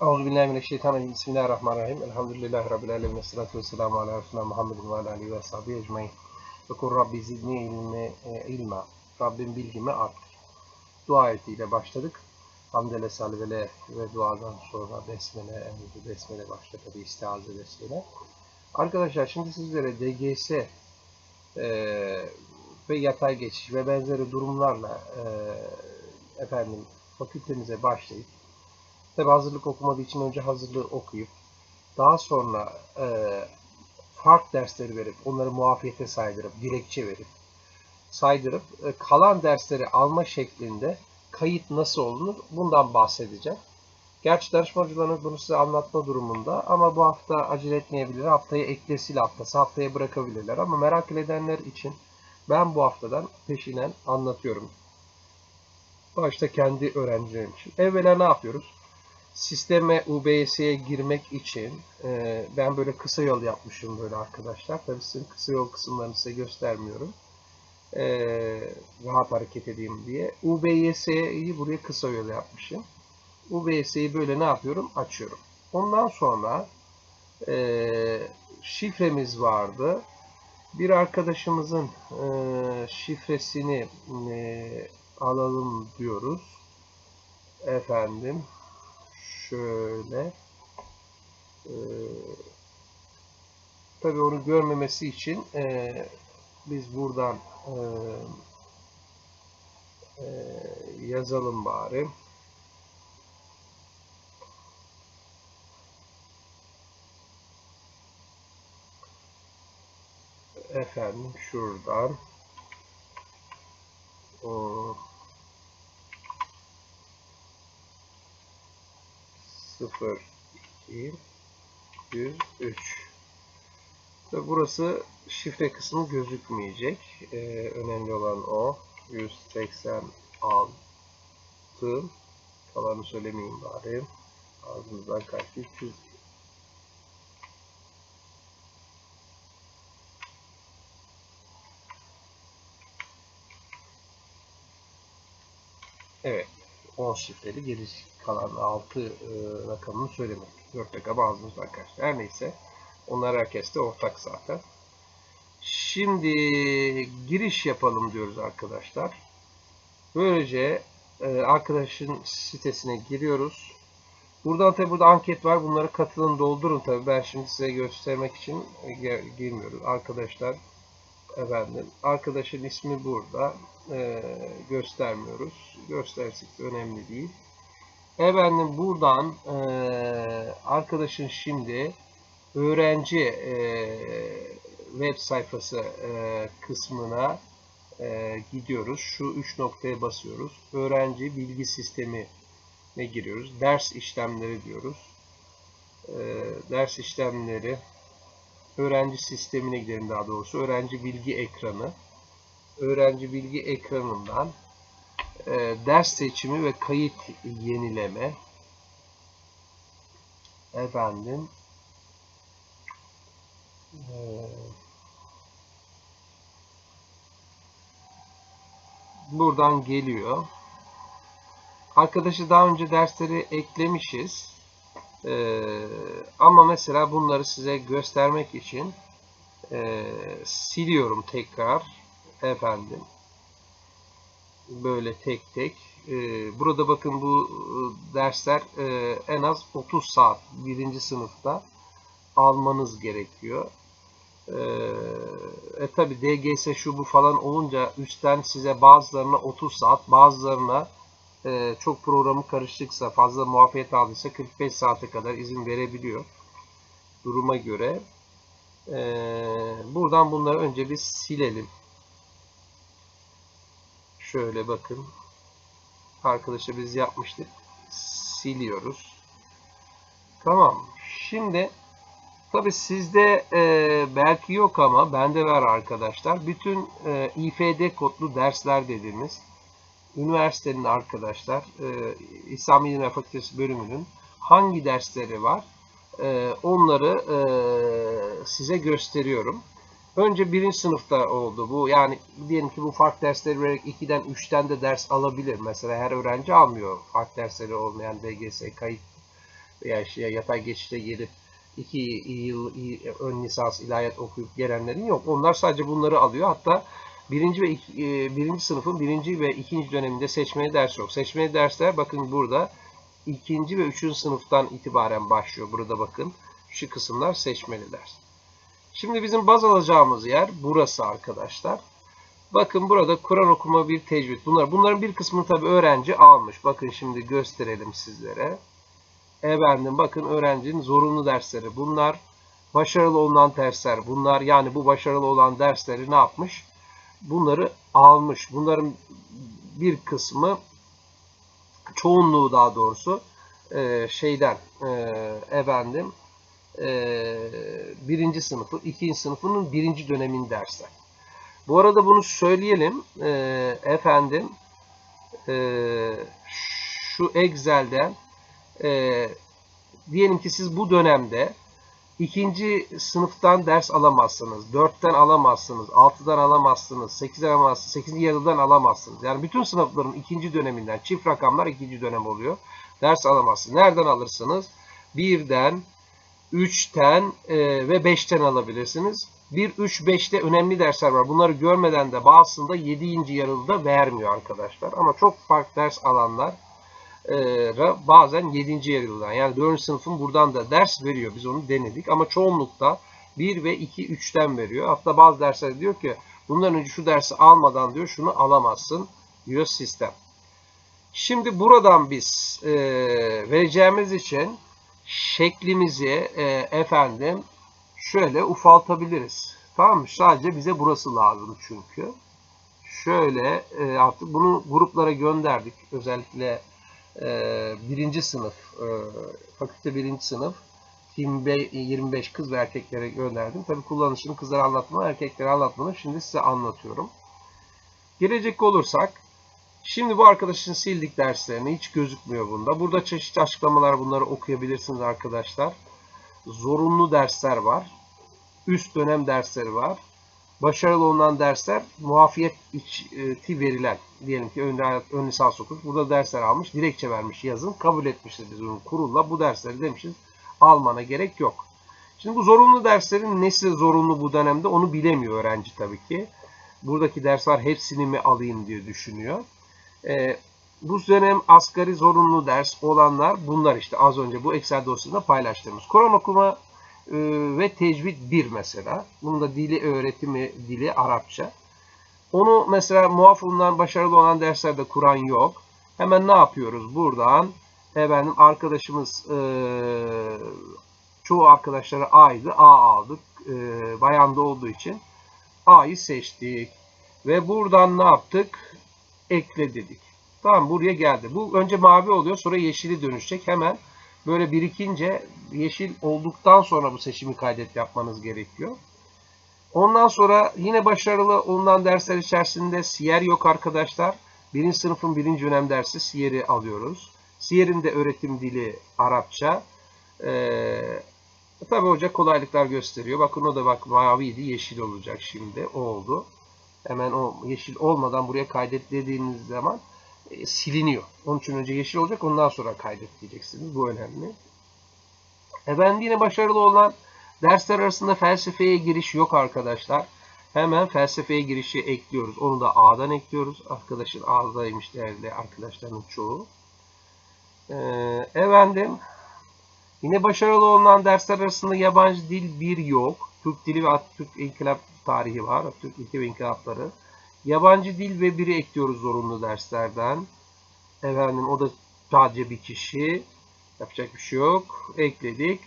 Euzubillahimineşşeytanirracim. Bismillahirrahmanirrahim. Elhamdülillahi Rabbil alemin. Esselatu vesselamu ala Resulina Muhammedin ve ala alihi ve sahbihi ecmain. Ve kur Rabbi zidni ilmi, e, ilma. Rabbim bilgimi arttır. Dua ayetiyle başladık. Hamdele salvele ve duadan sonra besmele, emri besmele başta tabi istiaze besmele. Arkadaşlar şimdi sizlere DGS e, ve yatay geçiş ve benzeri durumlarla e, efendim fakültemize başlayıp Tabi hazırlık okumadığı için önce hazırlığı okuyup daha sonra e, fark dersleri verip onları muafiyete saydırıp dilekçe verip saydırıp e, kalan dersleri alma şeklinde kayıt nasıl olunur bundan bahsedeceğim. Gerçi danışmacılarınız bunu size anlatma durumunda ama bu hafta acele etmeyebilir. Haftaya eklesiyle haftası haftaya bırakabilirler ama merak edenler için ben bu haftadan peşinen anlatıyorum. Başta kendi öğrencilerim için. Evvela ne yapıyoruz? Sisteme UBS'ye girmek için e, ben böyle kısa yol yapmışım böyle arkadaşlar. Tabii sizin kısa yol kısımlarını size göstermiyorum. E, rahat hareket edeyim diye. UBS'yi buraya kısa yol yapmışım. UBS'yi böyle ne yapıyorum? Açıyorum. Ondan sonra e, şifremiz vardı. Bir arkadaşımızın e, şifresini e, alalım diyoruz. Efendim şöyle e, tabi onu görmemesi için e, biz buradan e, e, yazalım bari. Efendim şuradan o, 0 2 103 ve burası şifre kısmı gözükmeyecek. Ee, önemli olan o. 186 kalanı söylemeyeyim bari. Ağzımızdan kaçtı. Şifreli geri kalan 6 e, rakamını söylemek. 4 rakam ağzımızda arkadaşlar. Her neyse. Onlar herkeste ortak zaten. Şimdi giriş yapalım diyoruz arkadaşlar. Böylece e, arkadaşın sitesine giriyoruz. Buradan tabi burada anket var. Bunları katılın doldurun tabi. Ben şimdi size göstermek için e, girmiyoruz. Arkadaşlar efendim arkadaşın ismi burada. E, göstermiyoruz. Göstersek önemli değil. Efendim buradan e, arkadaşın şimdi öğrenci e, web sayfası e, kısmına e, gidiyoruz. Şu üç noktaya basıyoruz. Öğrenci bilgi sistemi ne giriyoruz. Ders işlemleri diyoruz. E, ders işlemleri öğrenci sistemine gidelim daha doğrusu. Öğrenci bilgi ekranı. Öğrenci bilgi ekranından e, ders seçimi ve kayıt yenileme efendim e, buradan geliyor. Arkadaşı daha önce dersleri eklemişiz. Ee, ama mesela bunları size göstermek için e, siliyorum tekrar efendim böyle tek tek. Ee, burada bakın bu e, dersler e, en az 30 saat birinci sınıfta almanız gerekiyor. Ee, e tabi DGS şu bu falan olunca üstten size bazılarına 30 saat bazılarına e, çok programı karışıksa fazla muafiyet aldıysa 45 saate kadar izin verebiliyor. Duruma göre. Ee, buradan bunları önce bir silelim. Şöyle bakın. Arkadaşa biz yapmıştık. Siliyoruz. Tamam. Şimdi tabi sizde e, belki yok ama bende var arkadaşlar. Bütün e, İFD kodlu dersler dediğimiz üniversitenin arkadaşlar e, İslam İlimler Fakültesi bölümünün hangi dersleri var e, onları e, size gösteriyorum. Önce birinci sınıfta oldu bu. Yani diyelim ki bu fark dersleri vererek 2'den 3'ten de ders alabilir. Mesela her öğrenci almıyor fark dersleri olmayan DGS kayıt veya işte yatay geçişte gelip 2 yıl ön lisans ilahiyat okuyup gelenlerin yok. Onlar sadece bunları alıyor. Hatta birinci ve iki, e, birinci sınıfın birinci ve ikinci döneminde seçmeli ders yok. Seçmeli dersler bakın burada ikinci ve üçüncü sınıftan itibaren başlıyor. Burada bakın şu kısımlar seçmeli ders. Şimdi bizim baz alacağımız yer burası arkadaşlar. Bakın burada Kur'an okuma bir tecvid. Bunlar, bunların bir kısmını tabi öğrenci almış. Bakın şimdi gösterelim sizlere. Efendim bakın öğrencinin zorunlu dersleri bunlar. Başarılı olan dersler bunlar. Yani bu başarılı olan dersleri ne yapmış? Bunları almış. Bunların bir kısmı çoğunluğu daha doğrusu e, şeyden e, efendim e, birinci sınıfı, ikinci sınıfının birinci dönemin dersler. Bu arada bunu söyleyelim. E, efendim e, şu Excel'den e, diyelim ki siz bu dönemde ikinci sınıftan ders alamazsınız. Dörtten alamazsınız. Altıdan alamazsınız. Sekizden alamazsınız. Sekizinci yarıdan alamazsınız. Yani bütün sınıfların ikinci döneminden çift rakamlar ikinci dönem oluyor. Ders alamazsınız. Nereden alırsınız? Birden, üçten e, ve beşten alabilirsiniz. 1, 3, 5'te önemli dersler var. Bunları görmeden de bazısında 7. yarılda vermiyor arkadaşlar. Ama çok farklı ders alanlar bazen 7. yarıldan yani 4. sınıfın buradan da ders veriyor. Biz onu denedik ama çoğunlukta 1 ve 2, 3'ten veriyor. Hatta bazı dersler diyor ki bundan önce şu dersi almadan diyor şunu alamazsın diyor sistem. Şimdi buradan biz e, vereceğimiz için şeklimizi e, efendim şöyle ufaltabiliriz. Tamam mı? Sadece bize burası lazım çünkü. Şöyle e, artık bunu gruplara gönderdik. Özellikle e, birinci sınıf, e, fakülte birinci sınıf 25 kız ve erkeklere gönderdim. Tabi kullanışını kızlara anlatma, erkeklere anlatmadım. Şimdi size anlatıyorum. Gelecek olursak, şimdi bu arkadaşın sildik derslerini. Hiç gözükmüyor bunda. Burada çeşitli açıklamalar bunları okuyabilirsiniz arkadaşlar. Zorunlu dersler var. Üst dönem dersleri var. Başarılı olunan dersler muafiyeti verilen diyelim ki ön, lisans okumuş. Burada dersler almış. Dilekçe vermiş yazın. Kabul etmişiz biz onu kurulla. Bu dersleri demişiz almana gerek yok. Şimdi bu zorunlu derslerin nesi zorunlu bu dönemde onu bilemiyor öğrenci tabii ki. Buradaki dersler hepsini mi alayım diye düşünüyor. Ee, bu dönem asgari zorunlu ders olanlar bunlar işte az önce bu Excel dosyasında paylaştığımız. Kur'an okuma ve tecvid 1 mesela. Bunun da dili öğretimi dili Arapça. Onu mesela muaf olunan, başarılı olan derslerde Kur'an yok. Hemen ne yapıyoruz? Buradan efendim arkadaşımız e, çoğu arkadaşlara A'ydı. A aldık. E, bayanda olduğu için A'yı seçtik. Ve buradan ne yaptık? Ekle dedik. Tamam buraya geldi. Bu önce mavi oluyor sonra yeşili dönüşecek. Hemen böyle birikince yeşil olduktan sonra bu seçimi kaydet yapmanız gerekiyor. Ondan sonra yine başarılı olunan dersler içerisinde siyer yok arkadaşlar. Birinci sınıfın birinci dönem dersi siyeri alıyoruz. Siyer'in de öğretim dili Arapça. Ee, tabii hoca kolaylıklar gösteriyor. Bakın o da bak maviydi yeşil olacak şimdi. O oldu. Hemen o yeşil olmadan buraya kaydet dediğiniz zaman e, siliniyor. Onun için önce yeşil olacak ondan sonra kaydet diyeceksiniz. Bu önemli. Efendim yine başarılı olan Dersler arasında felsefeye giriş yok arkadaşlar. Hemen felsefeye girişi ekliyoruz. Onu da A'dan ekliyoruz. Arkadaşın A'daymış değerli arkadaşların çoğu. Ee, efendim yine başarılı olunan dersler arasında yabancı dil bir yok. Türk dili ve Atatürk İnkılap tarihi var. Atatürk İlke ve İnkılapları. Yabancı dil ve biri ekliyoruz zorunlu derslerden. Efendim o da sadece bir kişi. Yapacak bir şey yok. Ekledik.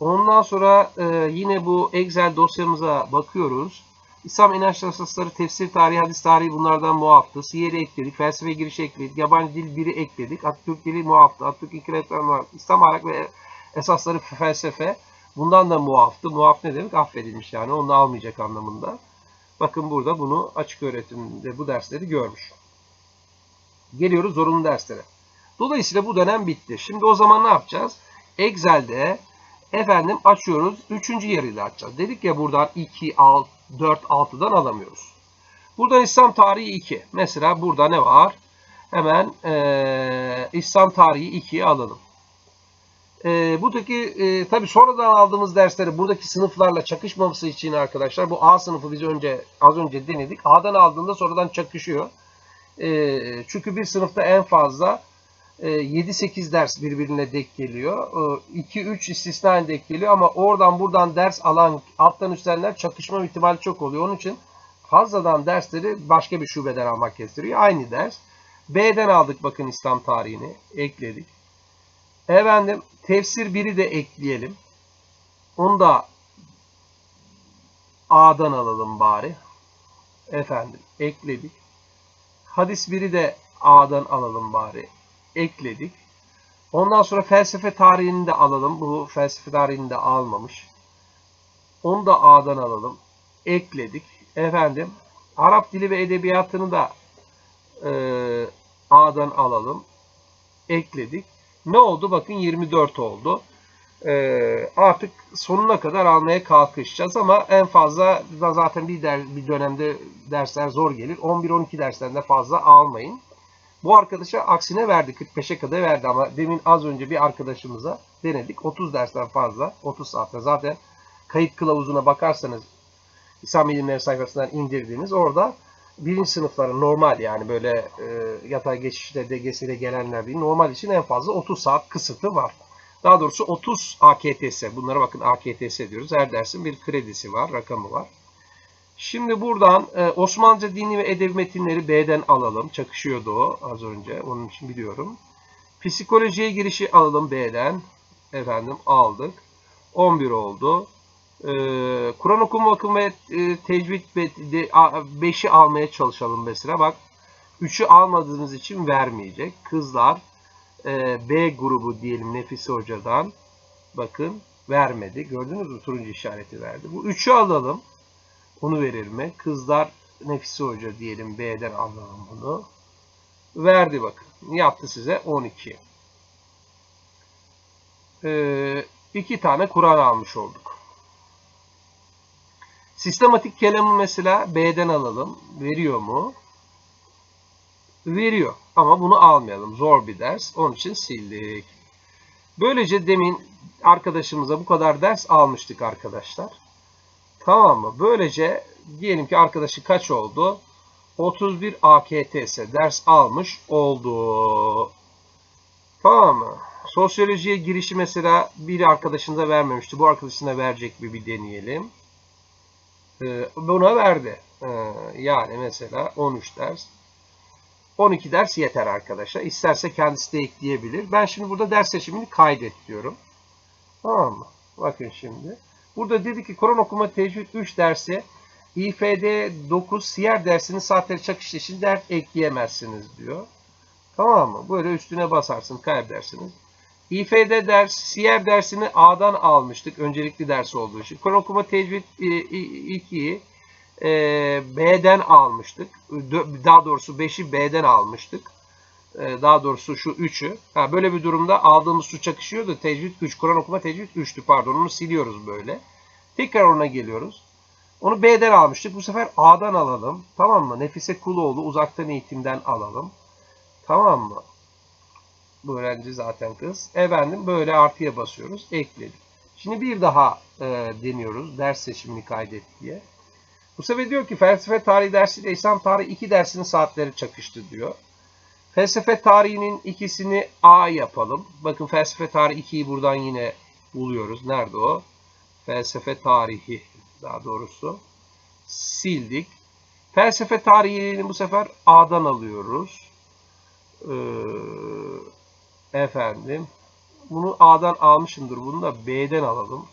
Ondan sonra e, yine bu Excel dosyamıza bakıyoruz. İslam inançları esasları, tefsir tarihi, hadis tarihi bunlardan muaftı. Siyeri ekledik, felsefe girişi ekledik, yabancı dil biri ekledik, Atatürk dili muaftı, Atatürk inkılapları muaftı, İslam ahlak ve esasları felsefe bundan da muaftı. Muaf ne demek? Affedilmiş yani onu almayacak anlamında. Bakın burada bunu açık öğretimde bu dersleri görmüş. Geliyoruz zorunlu derslere. Dolayısıyla bu dönem bitti. Şimdi o zaman ne yapacağız? Excel'de Efendim açıyoruz. Üçüncü yarıyla açacağız. Dedik ya buradan 2, 6, 4, 6'dan alamıyoruz. Buradan İslam tarihi 2. Mesela burada ne var? Hemen e, İslam tarihi 2'yi alalım. E, buradaki e, tabii sonradan aldığımız dersleri buradaki sınıflarla çakışmaması için arkadaşlar bu A sınıfı biz önce az önce denedik. A'dan aldığında sonradan çakışıyor. E, çünkü bir sınıfta en fazla e, 7-8 ders birbirine denk geliyor. E, 2-3 istisnaen denk geliyor ama oradan buradan ders alan alttan üstlenler çakışma ihtimali çok oluyor. Onun için fazladan dersleri başka bir şubeden almak gerekiyor. Aynı ders. B'den aldık bakın İslam tarihini. Ekledik. Efendim tefsir 1'i de ekleyelim. Onu da A'dan alalım bari. Efendim ekledik. Hadis 1'i de A'dan alalım bari. Ekledik. Ondan sonra felsefe tarihini de alalım. Bu felsefe tarihini de almamış. Onu da A'dan alalım. Ekledik. Efendim Arap dili ve edebiyatını da e, A'dan alalım. Ekledik. Ne oldu? Bakın 24 oldu. Ee, artık sonuna kadar almaya kalkışacağız ama en fazla zaten bir, der, bir dönemde dersler zor gelir. 11-12 dersten de fazla almayın. Bu arkadaşa aksine verdi. 45'e kadar verdi ama demin az önce bir arkadaşımıza denedik. 30 dersten fazla. 30 saatte zaten kayıt kılavuzuna bakarsanız İslam bilimleri sayfasından indirdiğiniz orada birinci sınıfların normal yani böyle e, yatay geçişte DGS'de gelenler değil normal için en fazla 30 saat kısıtı var. Daha doğrusu 30 AKTS. Bunlara bakın AKTS diyoruz. Her dersin bir kredisi var, rakamı var. Şimdi buradan e, Osmanlıca dini ve edebi metinleri B'den alalım. Çakışıyordu o az önce. Onun için biliyorum. Psikolojiye girişi alalım B'den. Efendim aldık. 11 oldu. Ee, Kur'an okuma ve e, tecvid 5'i almaya çalışalım mesela. Bak 3'ü almadığımız için vermeyecek. Kızlar e, B grubu diyelim Nefise Hoca'dan. Bakın vermedi. Gördünüz mü? Turuncu işareti verdi. Bu 3'ü alalım. Onu verir mi? Kızlar Nefise Hoca diyelim B'den alalım bunu. Verdi bakın. Yaptı size 12. Ee, iki tane Kur'an almış olduk. Sistematik kelamı mesela B'den alalım. Veriyor mu? Veriyor. Ama bunu almayalım. Zor bir ders. Onun için sildik. Böylece demin arkadaşımıza bu kadar ders almıştık arkadaşlar. Tamam mı? Böylece diyelim ki arkadaşı kaç oldu? 31 AKTS ders almış oldu. Tamam mı? Sosyolojiye girişi mesela bir arkadaşınıza vermemişti. Bu arkadaşına verecek mi bir deneyelim. Ee, buna verdi. Ee, yani mesela 13 ders. 12 ders yeter arkadaşlar. İsterse kendisi de ekleyebilir. Ben şimdi burada ders seçimini kaydet diyorum. Tamam mı? Bakın şimdi. Burada dedi ki Kur'an okuma tecvid 3 dersi İFD 9 siyer dersinin saatleri çakış için ders ekleyemezsiniz diyor. Tamam mı? Böyle üstüne basarsın kaybedersiniz. İFD ders, siyer dersini A'dan almıştık. Öncelikli ders olduğu için. Kur'an okuma tecvid 2'yi e, B'den almıştık. Daha doğrusu 5'i B'den almıştık. E, daha doğrusu şu 3'ü. Ha, böyle bir durumda aldığımız su çakışıyordu. Tecvid 3. Kur'an okuma tecvid 3'tü. Pardon onu siliyoruz böyle. Tekrar ona geliyoruz. Onu B'den almıştık. Bu sefer A'dan alalım. Tamam mı? Nefise Kuloğlu uzaktan eğitimden alalım. Tamam mı? Bu öğrenci zaten kız. Efendim böyle artıya basıyoruz. Ekledik. Şimdi bir daha e, deniyoruz. Ders seçimini kaydet diye. Bu sefer diyor ki felsefe tarihi dersiyle İslam tarihi iki dersinin saatleri çakıştı diyor. Felsefe tarihinin ikisini A yapalım. Bakın felsefe tarihi 2'yi buradan yine buluyoruz. Nerede o? Felsefe tarihi daha doğrusu. Sildik. Felsefe tarihini bu sefer A'dan alıyoruz. Ee, efendim. Bunu A'dan almışımdır. Bunu da B'den alalım.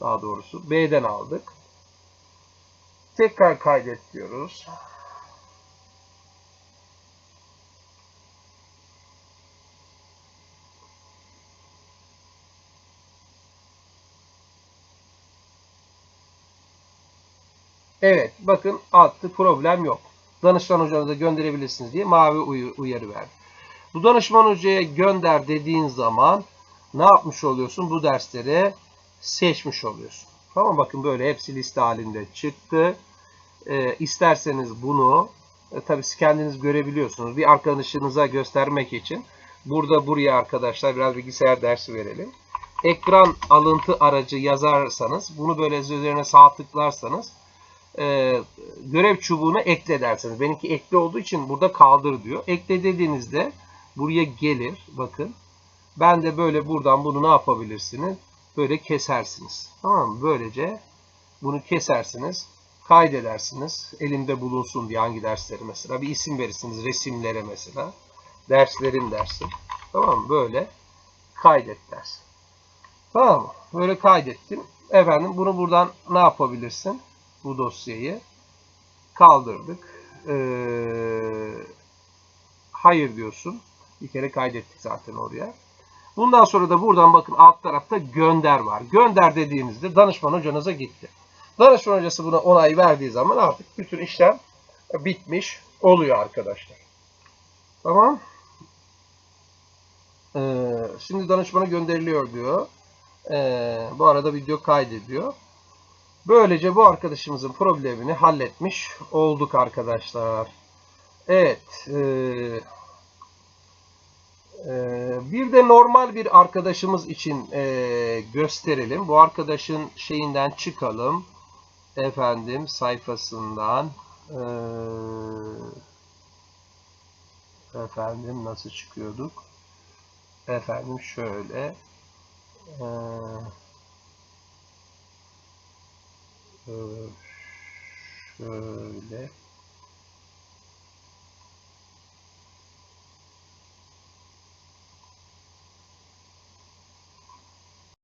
Daha doğrusu B'den aldık. Tekrar kaydet diyoruz. Evet bakın attı problem yok. Danışman hocanıza gönderebilirsiniz diye mavi uyarı verdi. Bu danışman hocaya gönder dediğin zaman ne yapmış oluyorsun? Bu dersleri seçmiş oluyorsun. Tamam bakın böyle hepsi liste halinde çıktı. E, isterseniz bunu e, tabii kendiniz görebiliyorsunuz. Bir arkadaşınıza göstermek için burada buraya arkadaşlar biraz bilgisayar dersi verelim. ekran alıntı aracı yazarsanız, bunu böyle üzerine sağ tıklarsanız e, görev çubuğuna ekle derseniz. Benimki ekle olduğu için burada kaldır diyor. Ekle dediğinizde buraya gelir. Bakın. Ben de böyle buradan bunu ne yapabilirsiniz? Böyle kesersiniz. Tamam mı? Böylece bunu kesersiniz. Kaydedersiniz. Elimde bulunsun diye hangi dersleri mesela. Bir isim verirsiniz. Resimlere mesela. Derslerin dersi. Tamam mı? Böyle kaydet dersin. Tamam mı? Böyle kaydettim. Efendim bunu buradan ne yapabilirsin? Bu dosyayı kaldırdık. Ee, hayır diyorsun. Bir kere kaydettik zaten oraya. Bundan sonra da buradan bakın alt tarafta gönder var. Gönder dediğimizde danışman hocanıza gitti. Danışman hocası buna onay verdiği zaman artık bütün işlem bitmiş oluyor arkadaşlar. Tamam. Ee, şimdi danışmana gönderiliyor diyor. Ee, bu arada video kaydediyor. Böylece bu arkadaşımızın problemini halletmiş olduk arkadaşlar. Evet. E, e, bir de normal bir arkadaşımız için e, gösterelim. Bu arkadaşın şeyinden çıkalım. Efendim sayfasından. E, efendim nasıl çıkıyorduk? Efendim şöyle. E, Ee, şöyle